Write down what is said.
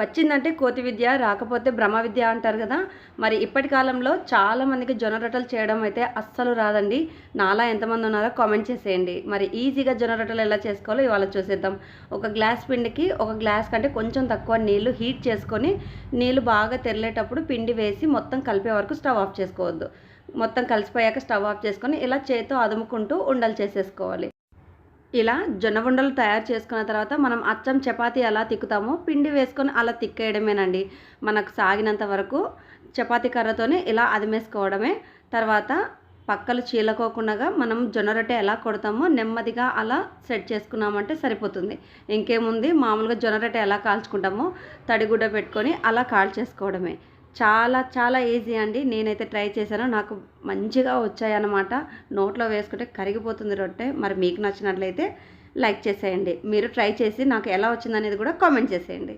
వచ్చిందంటే కోతి విద్య రాకపోతే బ్రహ్మ విద్య అంటారు కదా. మరి ఇప్పటి కాలంలో చాలామందికి జొన్న రొట్టెలు చేయడం అయితే అస్సలు రాదండి. నాలా ఎంతమంది ఉన్నారో కామెంట్ చేసేయండి. మరి ఈజీగా జొన్న రొట్టెలు ఎలా చేసుకోవాలో ఇవాళ చూసేద్దాం. ఒక గ్లాస్ పిండికి ఒక గ్లాస్ కంటే కొంచెం తక్కువ నీళ్ళు హీట్ చేసుకొని నీళ్ళు బాగా తెరలేటప్పుడు పిండి వేసి మొత్తం కలిపే వరకు స్టవ్ ఆఫ్ చేసుకోవద్దు. మొత్తం కలిసిపోయాక స్టవ్ ఆఫ్ చేసుకొని ఇలా చేతితో అదుముకుంటూ ఉండలు చేసేసుకోవాలి. ఇలా జొన్న ఉండలు తయారు చేసుకున్న తర్వాత మనం అచ్చం చపాతీ ఎలా తిక్కుతామో పిండి వేసుకొని అలా తిక్కేయడమేనండి. మనకు సాగినంత వరకు చపాతీ కర్రతోనే ఇలా అదిమేసుకోవడమే. తర్వాత పక్కలు చీలకోకుండా మనం జొన్న రొట్టె ఎలా కొడతామో నెమ్మదిగా అలా సెట్ చేసుకున్నామంటే సరిపోతుంది. ఇంకేముంది? మామూలుగా జొన్న రొట్టె ఎలా కాల్చుకుంటామో తడిగుడ్డ పెట్టుకొని అలా కాల్చేసుకోవడమే. చాలా చాలా ఈజీ అండి. నేనైతే ట్రై చేశాను. నాకు మంచిగా వచ్చాయన్నమాట. నోట్లో వేసుకుంటే కరిగిపోతుంది రొట్టె. మరి మీకు నచ్చినట్లయితే లైక్ చేసేయండి. మీరు ట్రై చేసి నాకు ఎలా వచ్చిందనేది కూడా కామెంట్ చేసేయండి.